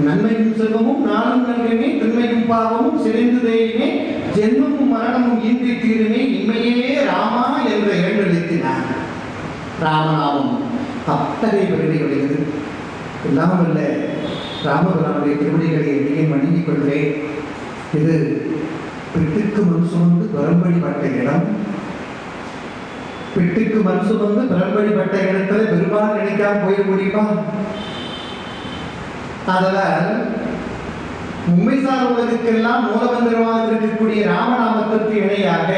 நன்மைக்கும் செல்வமும் நாளும் நன்மையுமே திண்மையும் பாவமும் சிதைந்து தெய்வமே ஜென்மமும் மரணமும் இன்றி தீருமே இம்மையே ராமா என்ற எழுந்தெழுத்தினார் ராமநாமம் அத்தகைய பெருமையுடையது. எல்லாம் அல்ல ராமபிரானுடைய திருவடிகளை எண்ணியை வணங்கிக் கொள்கிறேன் இது பிட்டுக்கு மண் சுமந்து பெரும்படிப்பட்ட இடம். பிட்டுக்கு மண் சுமந்து பெரும்படிப்பட்ட இடத்துல பெருமாள் நினைக்காம போயிட முடியுமா அதனால் உண்மைசார் உலகுக்கெல்லாம் மூலமந்திரமாக இருக்கக்கூடிய ராமநாமத்திற்கு இணையாக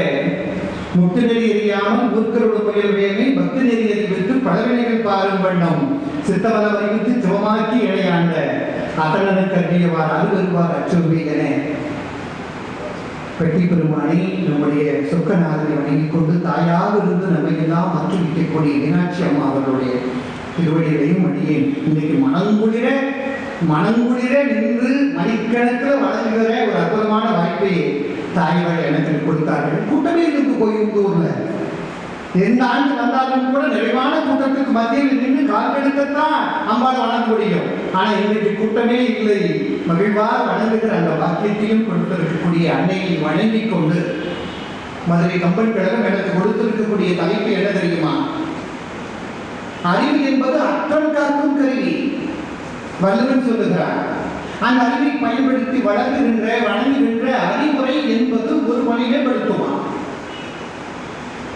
முட்டு நெறி எறியாமல் ஊர்க்கரோடு புயல் வேமை பக்தி நெறி அறிவித்து பழவினைகள் பாரும் வண்ணம் சித்தவல அறிவித்து சிவமாக்கி இணையாண்ட அத்தனது கல்வியவார் அருவருவார் அச்சுறுவி என பெட்டி பெருமானை நம்முடைய சொக்கநாதனை வணங்கிக் கொண்டு தாயாக இருந்து நம்மை எல்லாம் மாற்றி வைக்கக்கூடிய மீனாட்சி அம்மா அவர்களுடைய திருவடிகளையும் அடியேன் இன்னைக்கு மனங்குளிர மனங்குளிர நின்று மணிக்கணக்கில் வழங்குகிற ஒரு அற்புதமான வாய்ப்பை தாய்கள் எனக்கு கொடுத்தார்கள். கூட்டமே இருக்கு கோயம்புத்தூர்ல எந்த ஆண்டு வந்தாலும் கூட நிறைவான கூட்டத்துக்கு மத்தியில் நின்று கால்கெடுக்கத்தான் அம்பாள் வழங்க முடியும். ஆனால் இன்றைக்கு கூட்டமே இல்லை. மகிழ்வார் வழங்குகிற அந்த வாக்கியத்தையும் கொடுத்திருக்கக்கூடிய அன்னையை வணங்கிக் கொண்டு மதுரை கம்பன் கழகம் எனக்கு கொடுத்திருக்கக்கூடிய தலைப்பு என்ன தெரியுமா? அறிவு என்பது அக்கம் காக்கும் கருவி. வள்ளுவன் சொல்லுகிறார் அந்த அறிவை பயன்படுத்தி வளர்கின்ற வழங்குகின்ற அறிவுரை என்பது ஒரு வழிமைப்படுத்துவான்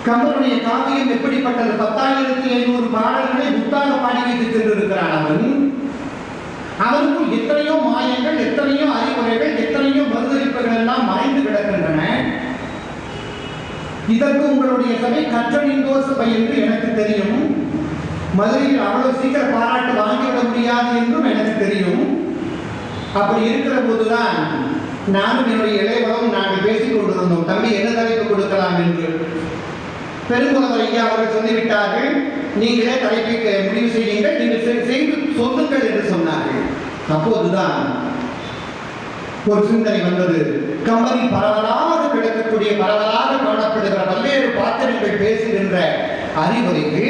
கம்பனுடைய காவியம் எப்படிப்பட்டது? பத்தாயிரத்தி ஐநூறு பாடல்களை புத்தாக பாடி வைத்து சென்றிருக்கிறான் அவன். அவருக்கும் எத்தனையோ மாயங்கள் எத்தனையோ அறிவுரைகள் எத்தனையோ மறுதளிப்புகள் எல்லாம் மறைந்து கிடக்கின்றன. இதற்கு உங்களுடைய சபை கற்றலின் தோசை என்று எனக்கு தெரியும். மதுரையில் அவ்வளவு சீக்கிரம் பாராட்டு வாங்கிவிட முடியாது என்றும் எனக்கு தெரியும். அப்படி இருக்கிற போதுதான் நானும் என்னுடைய இளையவரும் நாங்கள் பேசிக் கொண்டிருந்தோம். தம்பி என்ன தலைப்பு கொடுக்கலாம் என்று. பெருங்குளவர் ஐயா அவர்கள் சொல்லிவிட்டார்கள் நீங்களே தலைப்பை முடிவு செய்யுங்கள். நீங்கள் செய்து சொல்லுங்கள் என்று சொன்னார்கள். அப்போதுதான் ஒரு சிந்தனை வந்தது. கம்பனி பரவலாக கிடக்கக்கூடிய பரவலாக காணப்படுகிற பல்வேறு பாத்திரங்கள் பேசுகின்ற அறிவுரைக்கு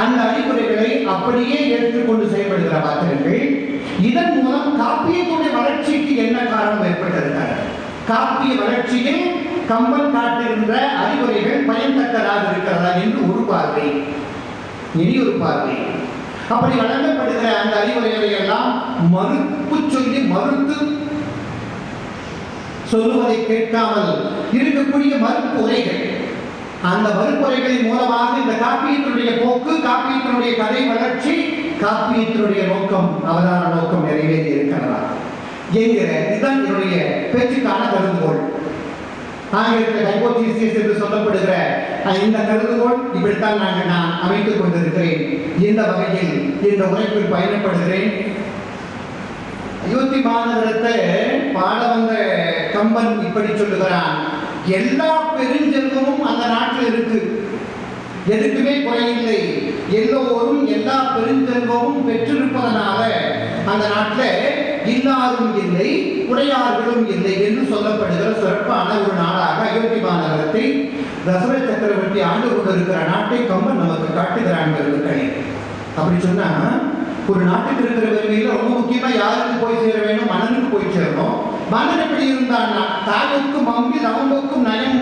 அந்த அறிவுரைகளை அப்படியே ஏற்றுக்கொண்டு செயல்படுகிற பாத்திரங்கள். இதன் மூலம் காப்பியத்துடைய வளர்ச்சிக்கு என்ன காரணம் ஏற்பட்டிருக்கிறது? காப்பிய வளர்ச்சியில் கம்பன் காட்டுகின்ற அறிவுரைகள் பயன்தக்கதாக இருக்கிறதா என்று ஒரு பார்வை. இனி ஒரு பார்வை. அப்படி வழங்கப்படுகிற அந்த அறிவுரைகளை எல்லாம் மறுப்பு சொல்லி மறுத்து சொல்லுவதை கேட்காமல் இருக்கக்கூடிய மறுப்பு உரைகள். அந்த வகுப்பறைகளின் மூலமாக இந்த காப்பியத்தினுடைய போக்கு காப்பியத்தினுடைய கதை வளர்ச்சி காப்பியத்தினுடைய நோக்கம் அவதார நோக்கம் நிறைவேறி இருக்கிறதா? என்கிற இதுதான் என்னுடைய பேச்சுக்கான கருதுகோள். ஆங்கிலத்தில் ஹைபோதீசிஸ் என்று சொல்லப்படுகிற இந்த கருதுகோள் இப்படித்தான் நாங்கள் நான் அமைத்துக் கொண்டிருக்கிறேன். இந்த வகையில் இந்த உழைப்பில் பயணப்படுகிறேன். அயோத்தி மாநகரத்தை பாட வந்த கம்பன் இப்படி சொல்லுகிறான். எல்லா பெருஞ்செல்வமும் அந்த நாட்டில் இருக்கு. எதுக்குமே குறையில்லை. எல்லோரும் எல்லா பெருஞ்செல்வமும் பெற்றிருப்பதனால அந்த நாட்டில் இல்லாரும் இல்லை உடையார்களும் இல்லை என்று சொல்லப்படுகிற சிறப்பான ஒரு நாளாக அயோத்தி மாநகரத்தை தசரத சக்கரவர்த்தி ஆண்டு கொண்டிருக்கிற நாட்டை கம்பன் நமக்கு காட்டுகிறான் கணி அப்படி சொன்னா ஒரு நாட்டுக்கு இருக்கிற பெருமையில ரொம்ப முக்கியமா யாருக்கு போய் சேர வேணும்? சேரணும் மன்னன் எப்படி இருந்தான்னா தாயுக்கும் மம்பி ரவம்புக்கும் நயம்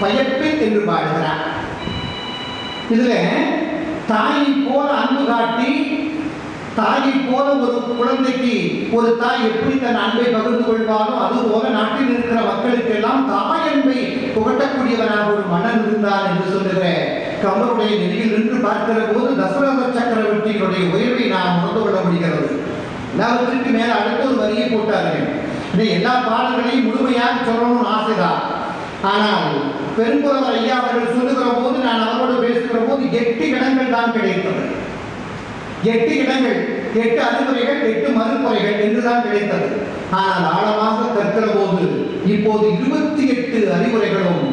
பயப்பேன் என்று பாடுகிறார். இதுல தாயை போல அன்பு காட்டி தாயை போல ஒரு குழந்தைக்கு ஒரு தாய் எப்படி தன் அன்பை பகிர்ந்து கொள்வாரோ அதுபோல நாட்டில் இருக்கிற மக்களுக்கெல்லாம் தாய் அன்பை புகட்டக்கூடியவனாக ஒரு மன்னன் இருந்தார் என்று சொல்லுகிற கமருடைய நிலையில் நின்று பார்க்கிற போது தசரத சக்கரவர்த்தியினுடைய உயர்வை நாம் உணர்ந்து கொள்ள முடிகிறது. எல்லாவற்றிற்கு மேல அடுத்த ஒரு வரியை போட்டார்கள். இந்த எல்லா பாடல்களையும் முழுமையாக சொல்லணும்னு ஆசைதான். ஆனால் பெரும்புறவர் ஐயா அவர்கள் சொல்லுகிற போது நான் அவரோடு பேசுகிற போது எட்டு இடங்கள் தான் கிடைத்தது. எட்டு இடங்கள் எட்டு அறிவுரைகள் எட்டு மறுப்புரைகள் என்றுதான் கிடைத்தது. ஆனால் ஆழமாக கற்கிற போது இப்போது இருபத்தி எட்டு அறிவுரைகளும்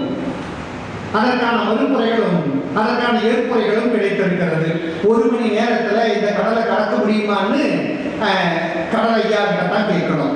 அதற்கான மறுமுறைகளும் அதற்கான ஏற்புரைகளும் கிடைத்திருக்கிறது. ஒரு மணி நேரத்தில் இந்த கடலை கடக்க முடியுமான்னு அஹ், கடல் ஐயா கிட்ட தான் கேட்கணும்.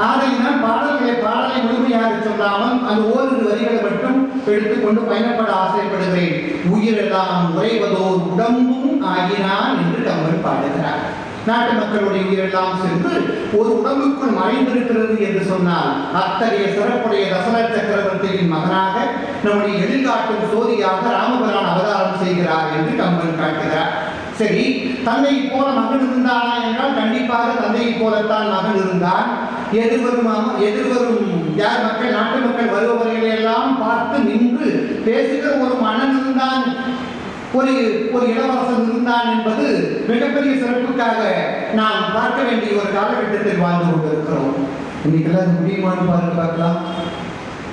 ஆகையினால் பாடல்களை பாடலை முழுமையாக சொல்லாமல் அந்த ஓரிரு வரிகளை மட்டும் எடுத்துக்கொண்டு பயணப்பட ஆசைப்படுகிறேன். உயிரெல்லாம் உறைவதோர் உடம்பும் ஆகினான் என்று கம்பன் பாடுகிறார். நாட்டு மக்களுடைய உயிரெல்லாம் சென்று ஒரு உடம்புக்குள் மறைந்திருக்கிறது என்று சொன்னால் அத்தகைய சிறப்புடைய தசரத சக்கரவர்த்தியின் மகனாக நம்முடைய எதிர்காட்டும் சோதியாக ராமபிரான் அவதாரம் செய்கிறார் என்று கம்பன் காட்டுகிறார். சரி தந்தை போல மகன் இருந்தானா என்றால் கண்டிப்பாக தந்தையை போலத்தான் மகன் இருந்தான். எதிர்வரும் எதிர்வரும் யார் மக்கள் நாட்டு மக்கள் வருபவர்களை எல்லாம் பார்த்து நின்று பேசுகிற ஒரு மன்னன் இருந்தான். ஒரு ஒரு இளவரசன் இருந்தான் என்பது மிகப்பெரிய சிறப்புக்காக நாம் பார்க்க வேண்டிய ஒரு காலகட்டத்தில் வாழ்ந்து கொண்டிருக்கிறோம். இன்னைக்கெல்லாம் முடியுமான்னு பார்த்து பார்க்கலாம்.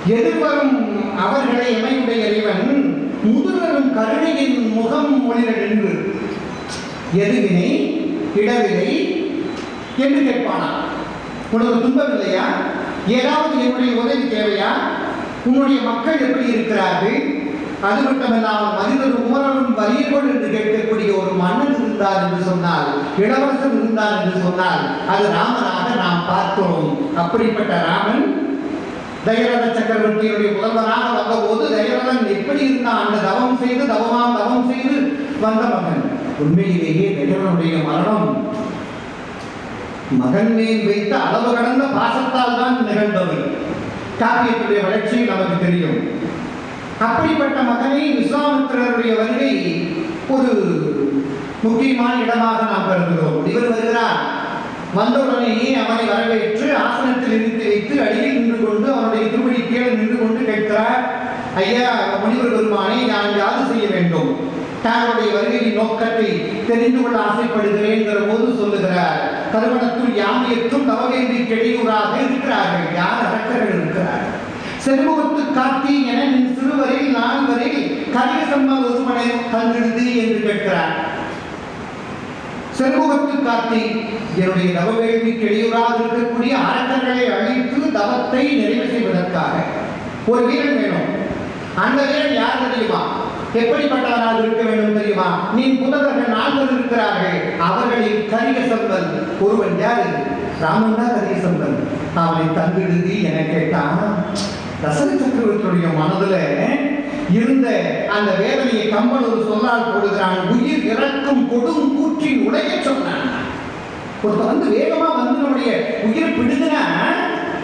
எதிர்வரும் அவர்களை எமையுடைய இறைவன் முதுகரும் கருணையின் முகம் மொழிகள் நின்று எதுவினை இடவினை? என்று கேட்பானா உனக்கு துன்பம் இல்லையா? ஏதாவது என்னுடைய உதவி தேவையா? உன்னுடைய மக்கள் எப்படி இருக்கிறார்கள்? அது மட்டுமல்லாமல் மனிதர் உமரனும் வரியோடு என்று கேட்கக்கூடிய ஒரு மன்னன் இருந்தார் என்று சொன்னால் இளவரசன் இருந்தார் என்று சொன்னால் அது ராமனாக நாம் பார்த்தோம். அப்படிப்பட்ட ராமன் தயரத சக்கரவர்த்தியுடைய முதல்வனாக வந்தபோது தயரதன் எப்படி இருந்தான்? அந்த தவம் செய்து தவமாம் தவம் செய்து வந்த மகன் உண்மையிலேயே தயரனுடைய மரணம் மகன் மேல் வைத்த அளவு கடந்த பாசத்தால் தான் நிகழ்ந்தது காவியத்துடைய வளர்ச்சி நமக்கு தெரியும். அப்படிப்பட்ட மகனை விஸ்வாமித்திரருடைய வருகை ஒரு முக்கியமான இடமாக நாம் கருதுகிறோம். இவர் வருகிறார். வந்தவுடனேயே அவனை வரவேற்று ஆசனத்தில் இருந்து வைத்து அடியில் நின்று கொண்டு அவனுடைய திருவடி கீழே நின்று கொண்டு கேட்கிறார் ஐயா முனிவர் பெருமானை நான் யாது செய்ய வேண்டும். தன்னுடைய வருகையின் நோக்கத்தை தெரிந்து கொள்ள ஆசைப்படுகிறேன்கிற போது சொல்லுகிறார். கருவணத்துள் யாமையற்றும் தவவேந்தி கெடியூராக இருக்கிறார்கள். யார் அரக்கர்கள் இருக்கிறார்கள்? செல்வத்து காத்தி என நின் சிறுவரில் நான் வரையில் கலியசம்ம ஒருவனை தந்திடுது என்று கேட்கிறார். செல்வத்து காத்தி என்னுடைய தவவேள்விக்கு இடையூறாக இருக்கக்கூடிய அரக்கர்களை அழித்து தவத்தை நிறைவு செய்வதற்காக ஒரு வீரன் வேணும். அந்த வீரன் யார் தெரியுமா? எப்படிப்பட்டவராக இருக்க வேண்டும் தெரியுமா? நீ புதவர்கள் நால்வர் இருக்கிறார்கள். அவர்களில் கரிய சம்பல் ஒருவன் யாரு? ராமன் தான் கரிய சம்பல் அவனை தந்திடுதி என கேட்டான். தசரத சக்கரவர்த்தியுடைய மனதுல இருந்த அந்த வேதனையை கம்பன் ஒரு சொல்லால் போடுகிறான். உயிர் இறக்கும் கொடும் கூற்றி உடைய சொன்னான். ஒருத்தர் வந்து வேகமா வந்து நம்முடைய உயிர் பிடுங்கினா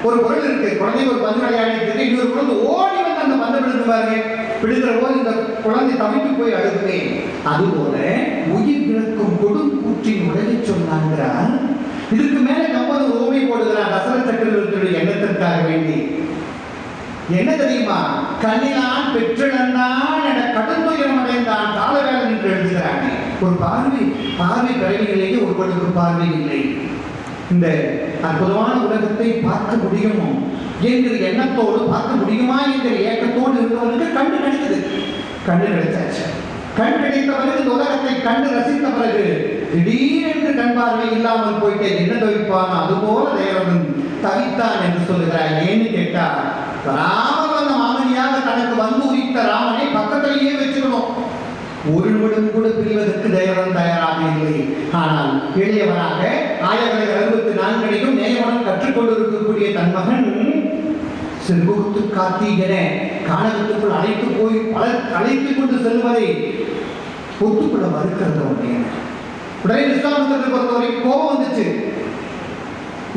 ஒரு குரல் இருக்கு. குழந்தை ஒரு பந்து விளையாடி திடீர்னு ஒரு குழந்தை ஓடி வந்து பாருங்க. பிடிக்கிற போது இந்த குழந்தை தவித்து போய் அழுகுவேன் அதுபோல உயிர் இறக்கும் கொடும் கூற்றின் உடைய சொன்னாங்கிறார் இதுக்கு மேல கம்பன் ஓமை போடுகிறார் தசர சக்கரவர்த்தியுடைய எண்ணத்திற்காக வேண்டி. என்ன தெரியுமா? கண்ணிலான் பெற்றிழந்தான் என கடுந்துயரம் அடைந்தான். காலவேலன் என்று எழுதுகிறாங்க ஒரு பார்வை பார்வை பிறவிகளிலேயே ஒருவருக்கு பார்வை இல்லை. இந்த அற்புதமான உலகத்தை பார்க்க முடியுமோ? என்கிற எண்ணத்தோடு பார்க்க முடியுமா என்கிற ஏக்கத்தோடு இருந்தவனுக்கு கண்டு கிடைத்தது. கண்டு கிடைச்சாச்சு கண் கிடைத்த பிறகு இந்த உலகத்தை கண்டு ரசித்த பிறகு திடீரென்று கண் பார்வை இல்லாமல் போயிட்டு என்ன தவிப்பான் அதுபோல தேவன் தவித்தான் என்று சொல்லுகிறார். ஏன்னு கேட்டா ராமன் வந்த மாமனியாக தனக்கு வந்து உரித்த ராமனை பக்கத்திலேயே வச்சுக்கணும். ஒரு நிமிடம் கூட பிரிவதற்கு தேவன் தயாராக இல்லை. ஆனால் இளையவனாக ஆயிரத்தி அறுபத்தி நான்கனையும் நேயமனம் கற்றுக்கொண்டிருக்கக்கூடிய தன் மகன் செங்குத்து காத்தி என காணகத்துக்குள் அழைத்து போய் பல அழைத்து கொண்டு செல்வதை ஒத்துக்கொள்ள மறுக்கிறது உடனே உடனே விஸ்வாமித்திரத்தை பொறுத்தவரை கோபம் வந்துச்சு.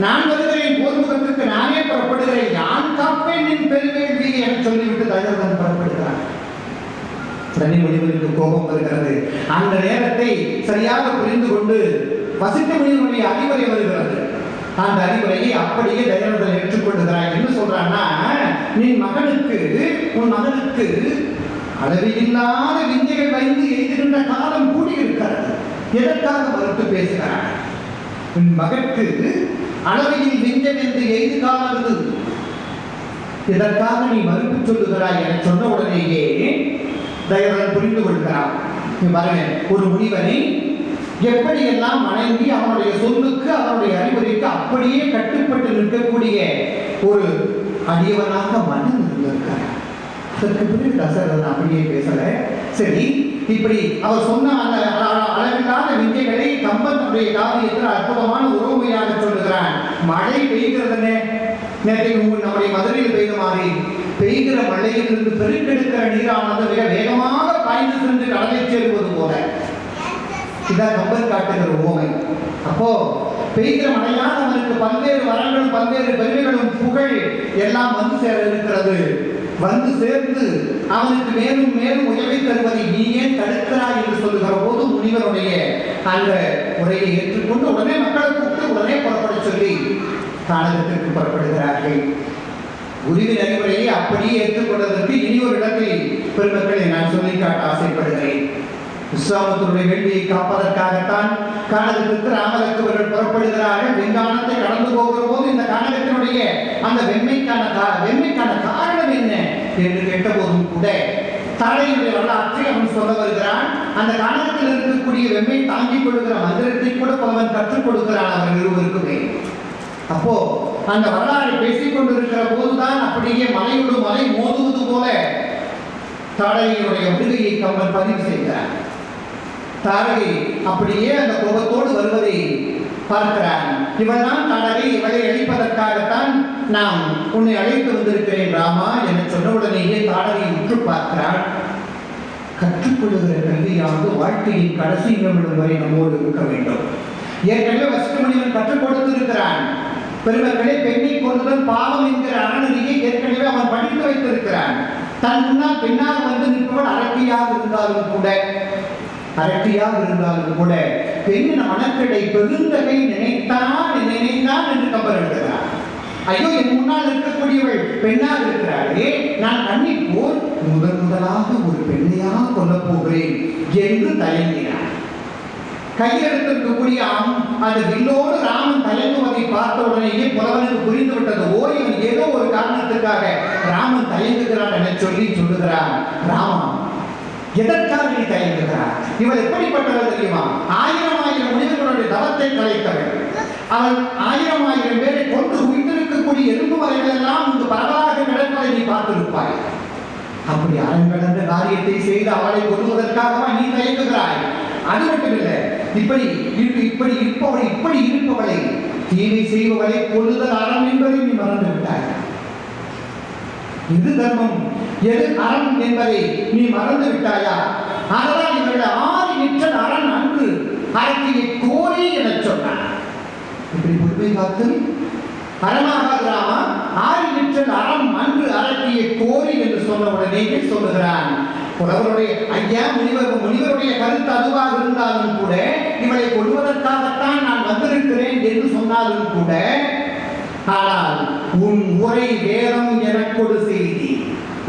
நான் வருகிறேன் போர்முகத்துக்கு நானே புறப்படுகிறேன் நான் காப்பேன் என் பெருவேள்வி என சொல்லிவிட்டு தயர்தன் புறப்படுகிறான். தனி முனிவருக்கு கோபம் வருகிறது. அந்த நேரத்தை சரியாக புரிந்து கொண்டு வசித்த முனிவனுடைய அறிவுரை வருகிறது. அந்த அறிவுரையை அப்படியே தயாரத்தில் ஏற்றுக்கொள்கிறாய் என்ன சொல்றான்னா நீ மகனுக்கு உன் மகனுக்கு அளவில்லாத விந்தைகள் வைந்து எய்துகின்ற காலம் கூடியிருக்கிறது. எதற்காக மறுத்து பேசுகிறார் உன் மகற்கு அளவையில் விஞ்சம் என்று எய்து காலது இதற்காக நீ மறுப்பு சொல்லுகிறாய் என சொன்ன உடனேயே தயவுடன் புரிந்து கொள்கிறான். இங்க பாருங்க ஒரு முனிவனை எப்படியெல்லாம் வணங்கி அவனுடைய சொல்லுக்கு அவனுடைய அறிவுரைக்கு அப்படியே கட்டுப்பட்டு நிற்கக்கூடிய ஒரு அடியவனாக மன்னன் இருந்திருக்கிறார் அதற்கு பிறகு தசரதன் அப்படியே பேசல. சரி இப்படி அவர் சொன்ன அந்த அ- அளவில்லாத வித்தைகளை கம்பன் தன்னுடைய காவியத்தில் அற்புதமான உறவுமையாக சொல்லுகிறான். மழை பெய்கிறதுனே நேற்றைக்கு உங்கள் நம்முடைய மதுரையில் பெய்த மாதிரி பெய்கிற மழையிலிருந்து பெருக்கெடுக்கிற நீரானது மிக வேகமாக பாய்ந்து சென்று கடலை சேருவது போல. இதான் கம்பர் காட்டுகிற ஓமை அப்போ பெய்கிற மழையால் அவனுக்கு பல்வேறு வரங்களும் பல்வேறு பெருமைகளும் புகழ் எல்லாம் வந்து சேர இருக்கிறது. வந்து சேர்ந்து அவனுக்கு மேலும் மேலும் உயர்வை தருவதை நீ ஏன் தடுக்கிறாய் என்று சொல்லுகிற போது முனிவருடைய அந்த உரையை ஏற்றுக்கொண்டு உடனே மக்களை கூப்பிட்டு உடனே புறப்பட சொல்லி காலகத்திற்கு புறப்படுகிறார்கள். குருவின் அறிவுரையை அப்படியே ஏற்றுக்கொண்டதற்கு இனி ஒரு இடத்தில் பெருமக்களை நான் சொல்லி காட்ட ஆசைப்படுகிறேன். விஸ்வாமத்தருடைய வேள்வியை காப்பதற்காகத்தான் கானகத்திற்கு ராமலக்குவர்கள் புறப்படுகிறார்கள். வெங்கானத்தை கடந்து போகிற போது இந்த காணகத்தினுடைய அந்த வெண்மைக்கான வெண்மைக்கான காரணம் என்ன என்று கேட்டபோதும் கூட தலையுடைய வரலாற்றை அவன் சொல்ல வருகிறான் அந்த கானகத்தில் இருக்கக்கூடிய வெம்மை தாங்கிக் கொள்கிற மந்திரத்தை கூட அவன் கற்றுக் கொடுக்கிறான் அவர்கள் இருவருக்குமே. அப்போ அந்த வரலாறு பேசிக் கொண்டிருக்கிற போதுதான் அப்படியே மலையோடு மலை மோதுவது போல தாடையினுடைய விடுகையை கம்பன் பதிவு செய்கிறார். தாடகை அப்படியே அந்த கோபத்தோடு வருவதை பார்க்கிறான். இவள்தான் தாடகை இவளை அழிப்பதற்காகத்தான் நாம் உன்னை அழைத்து வந்திருக்கிறேன் ராமா என சொன்ன உடனேயே தாடகை உற்று பார்க்கிறான் கற்றுக்கொள்ளுகிற கல்வியானது வாழ்க்கையின் கடைசி நிமிடம் வரை நம்மோடு இருக்க வேண்டும். ஏற்கனவே வசிஷ்டமுனிவன் கற்றுக் கொடுத்திருக்கிறான். பெருமக்களே பெண்ணை கொள்ளுதல் பாவம் என்கிற அறநெறியை ஏற்கனவே அவன் படித்து வைத்திருக்கிறான். தன் முன்னால் பெண்ணாக வந்து நிற்பவன் அரக்கியாக இருந்தாலும் கூட அரட்டியாக இருந்தாலும் கூட பெண்ணின் மனக்கடை பெருந்தகை நினைத்தான் நினைத்தான் என்று கம்பர் எழுதுகிறார் ஐயோ என் முன்னால் இருக்கக்கூடியவள் பெண்ணாக இருக்கிறாளே நான் கண்ணி போல் முதன் முதலாக ஒரு பெண்ணையாக கொல்ல போகிறேன் என்று தயங்கினார். கையெழுத்திருக்கக்கூடிய எடுத்திருக்கக்கூடிய அம் அந்த வில்லோடு ராமன் தயங்குவதை பார்த்த உடனேயே புலவனுக்கு புரிந்து விட்டது ஓ இவன் ஏதோ ஒரு காரணத்துக்காக ராமன் தயங்குகிறான் என சொல்லி சொல்லுகிறான். ராமா எதற்காக நீ தயங்குகிறார் இவள் எப்படிப்பட்டவள் தெரியுமா? ஆயிரம் ஆயிரம் மனிதர்களுடைய தவத்தை கலைத்தவள். அவள் ஆயிரம் ஆயிரம் பேரை கொண்டு உயிர்த்திருக்கக்கூடிய எலும்பு வரைகளெல்லாம் இங்கு பரவலாக நடப்பதை நீ பார்த்திருப்பாய் அப்படி அரங்கடந்த காரியத்தை செய்து அவளை கொள்வதற்காகவா நீ தயங்குகிறாய்? அது மட்டுமில்லை இப்படி இரு- இப்படி இருப்பவளை இப்படி இருப்பவளை தீமை செய்பவளை கொள்ளுதல் அறம் என்பதை நீ மறந்து விட்டாய் எது தர்மம். எது அறம் என்பதை நீ மறந்து விட்டாயா? அதனால் இவர்கள் ஆறு நிற்ற அரண் அன்று அரசியை கோரி என சொன்னார். இப்படி பொறுமை பார்த்து அறமாகாது ராமா ஆறு நிற்ற அறம் அன்று அரசியை கோரி என்று சொன்ன உடனே சொல்லுகிறான் புலவருடைய ஐயா முனிவர் முனிவருடைய கருத்து அதுவாக இருந்தாலும் கூட இவளை கொள்வதற்காகத்தான் நான் வந்திருக்கிறேன் என்று சொன்னாலும் கூட ஆனால் உன் உரை வேதம் எனக்கொடு செய்தி.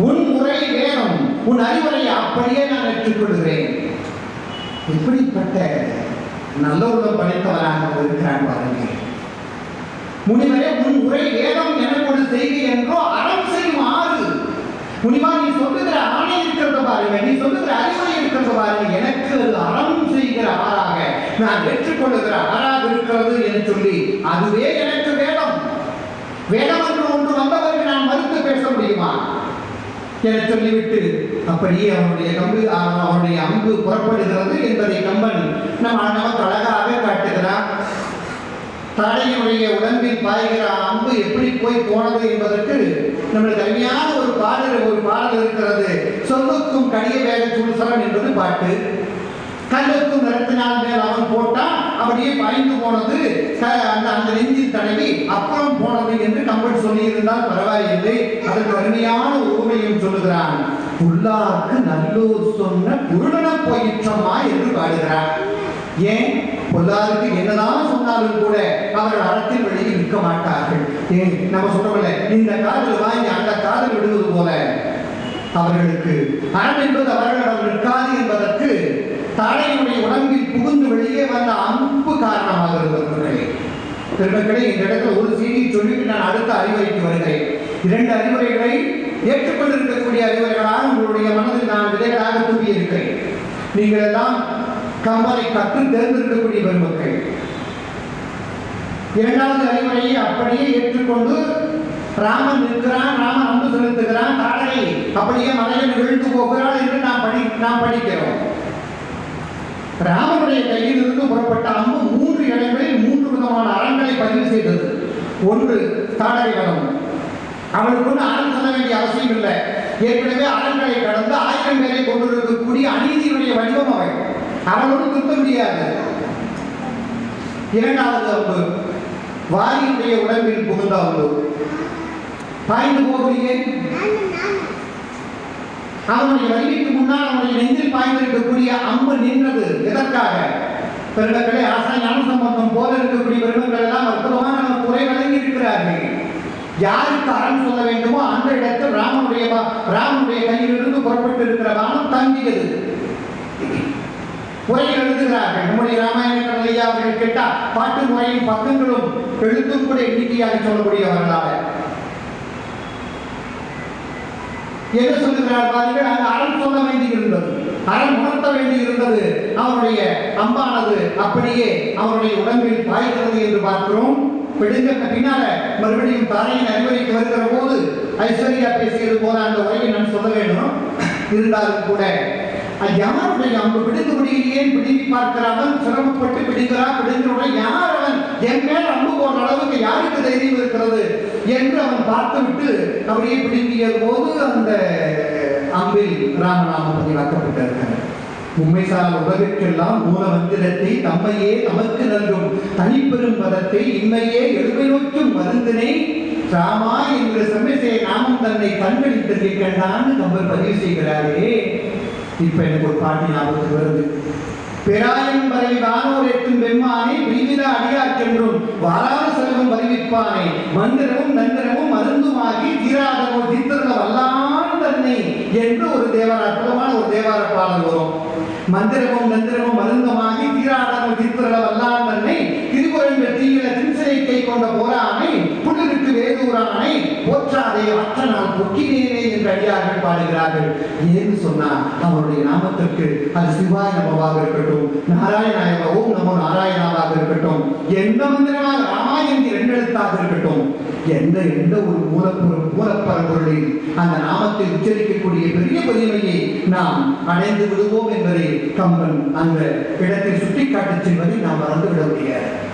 உன் உரை வேதம் உன் அறிவுரை அப்படியே நான் ஏற்றுக்கொள்கிறேன் எப்படிப்பட்ட நல்ல உள்ளம் படைத்தவராக இருக்கிறான் பாருங்க. முனிவரே உன் உரை வேதம் எனக்கொடு செய்தி என்றோ அறம் செய்யும் ஆறு. முனிவா நீ சொல்லுகிற ஆணை இருக்கிறத பாருங்க நீ சொல்லுகிற அறிவுரை இருக்கிறத பாருங்க. எனக்கு அது அறம் செய்கிற ஆறாக நான் ஏற்றுக்கொள்ளுகிற ஆறாக இருக்கிறது என்று சொல்லி அதுவே எனக்கு வேதம். வேதம் என்று ஒன்று வந்தவர்கள் நான் மறுத்து பேச முடியுமா? என சொல்லிவிட்டு அப்படியே அவனுடைய கம்பு அவனுடைய அம்பு புறப்படுகிறது என்பதை கம்பன் நம்ம நமக்கு அழகாக காட்டுகிறான் தாடையினுடைய உடம்பில் பாய்கிற அம்பு எப்படி போய் போனது என்பதற்கு நம்மளுக்கு அருமையான ஒரு பாடல் ஒரு பாடல் இருக்கிறது. சொல்லுக்கும் கடிய வேக சுடுசரம் என்பது பாட்டு. கல்லுக்கும் நிறத்தினால் மேல் அவன் போட்டான் அப்படியே பாய்ந்து போனது. அந்த அந்த நெஞ்சில் தடவி அப்புறம் போனது என்று கம்பன் சொல்லியிருந்தால் பரவாயில்லை. அதற்கு அருமையான உருவையும் சொல்லுகிறான். உள்ளார்க்கு நல்லூர் சொன்ன குருடன போயிற்றம்மா என்று பாடுகிறார் ஏன்? பொல்லாருக்கு என்னதான் சொன்னாலும் கூட அவர்கள் அறத்தின் வழியில் நிற்க மாட்டார்கள். ஏன்? நம்ம சொல்றோம்ல இந்த காதல் வாங்கி அந்த காதல் விடுவது போல. அவர்களுக்கு அறம் என்பது அவர்களிடம் நிற்காது என்பதற்கு தாடையினுடைய உடம்பில் புகுந்து வெளியே வந்த அம்பு காரணமாக இருந்தவர்களே பெருமக்களை இந்த இடத்துல ஒரு செய்தியை சொல்லிட்டு நான் அடுத்த அறிவுரைக்கு வருகிறேன். இரண்டு அறிவுரைகளை ஏற்றுக்கொண்டிருக்கக்கூடிய அறிவுரைகளாக உங்களுடைய மனதில் நான் விதைகளாக தூங்கி இருக்கிறேன் நீங்கள் எல்லாம் கம்பரை கற்று தேர்ந்தெடுக்கக்கூடிய பெருமக்கள். இரண்டாவது அறிவுரையை அப்படியே ஏற்றுக்கொண்டு ராமன் நிற்கிறான் ராமன் அன்பு செலுத்துகிறான் தாடகை அப்படியே மலையில் விழுந்து போகிறாள் என்று நாம் படி நாம் படிக்கிறோம். ராமனுடைய கையில் இருந்து புறப்பட்ட அம்பு மூன்று இடங்களில் விதமான அறங்களை பதிவு செய்தது. ஒன்று தாடகை கடவுள் அவளுக்கு அறம் சொல்ல வேண்டிய அவசியம் இல்லை. ஏற்கனவே அறங்களை கடந்து ஆயிரம் பேரை கொண்டிருக்கக்கூடிய அநீதியினுடைய வடிவம் அவை அவனோடு திருத்த முடியாது. இரண்டாவது அம்பு வாயினுடைய உடம்பில் புகுந்த அம்பு. பாய்ந்து போகலையே அவனுடைய வலிமைக்கு முன்னால் அவனுடைய நெஞ்சில் பாய்ந்திருக்கக்கூடிய அம்பு நின்றது. எதற்காக? பெருமக்களே ஆசா ஞான சம்பந்தம் போல இருக்கக்கூடிய பெருமக்கள் எல்லாம் அற்புதமான நம்ம குறை வழங்கி இருக்கிறார்கள். யாருக்கு அறம் சொல்ல வேண்டுமோ அந்த இடத்தில் ராமனுடைய ராமனுடைய கையிலிருந்து புறப்பட்டு இருக்கிற வானம் தங்கியது. உரை எழுதுகிறார்கள் நம்முடைய ராமாயண கடலையா அவர்கள் கேட்டா பாட்டு முறையின் பக்கங்களும் எழுத்தும் கூட எண்ணிக்கையாக சொல்லக்கூடியவர்களாக. என்ன சொல்லுகிறார் பாருங்கள் அந்த அறம் சொல்ல வேண்டி அறம் உணர்த்த வேண்டி இருந்தது. அவருடைய அம்பானது அப்படியே அவருடைய உடம்பில் பாய்கிறது என்று பார்க்கிறோம். பிடிங்க பின்னால மறுபடியும் தாரையின் அறிவுரைக்கு வருகிற போது ஐஸ்வர்யா பேசியது போல அந்த உரையை நான் சொல்ல வேண்டும். இருந்தாலும் கூட அது யாருடைய அம்பு? பிடித்து முடியலையே பிடுங்கி பார்க்கிறான் சிரமப்பட்டு பிடிக்கிறான் பிடிக்கிறவுடன் யார் அவன்? என் மேல் அம்பு போன்ற அளவுக்கு யாருக்கு தைரியம் இருக்கிறது? என்று அவன் பார்த்துவிட்டு அப்படியே பிடுங்கிய போது அந்த அம்பில் ராமநாமம் பதிவாக்கப்பட்டிருக்கிறது உண்மைசால் உலகிற்கெல்லாம் மூல மந்திரத்தை தம்மையே நமக்கு நல்கும். தனிப்பெரும் பதத்தை இன்மையே எழுமை நோக்கும் மருந்தினை ராமா என்ற செம்மைசே நாமம் தன்னை கண்களில் தெரிவிக்கின்றான்னு கம்பர் பதிவு செய்கிறாரே. இப்ப எனக்கு ஒரு பாட்டு ஞாபகத்துக்கு வருது. பெராயும் வரை வானோர் எட்டும் வெம்மானே விரிவித அடியார்க்கென்றும் வாராத செல்வம் வருவிப்பானே. மந்திரமும் நந்திரமும் மருந்துமாகி தீராதமோ தீர்த்தன வல்லாமல் தன்னை என்று ஒரு தேவார அற்புதமான ஒரு தேவார பாடல் வரும். மந்திரமும் மந்திரமும் மருந்தமாகி தீராதமோ தீர்த்தன வல்லான் தன்னை திருக்குறள் தீயில தின்சரை கை கொண்ட போரானை புடலுக்கு வேதூரானை போற்றாதே அற்ற நான் பொக்கினேனே என்று அடியார்கள் பாடுகிறார்கள். ஏன்னு சொன்னா அவருடைய நாமத்திற்கு அது சிவாய நமவாக இருக்கட்டும் நாராயணாய ஓம் நமோ நாராயணாவாக இருக்கட்டும். எந்த மந்திரமாக ராமா என்கிற இருக்கட்டும். எந்த எந்த ஒரு மூலப்பொருள் மூலப்பரம்பொருளில் அந்த நாமத்தை உச்சரிக்கக்கூடிய பெரிய பெருமையை நாம் அடைந்து விடுவோம் என்பதை கம்பன் அந்த இடத்தை சுட்டிக்காட்டி செல்வதை நாம் மறந்துவிட முடியாது.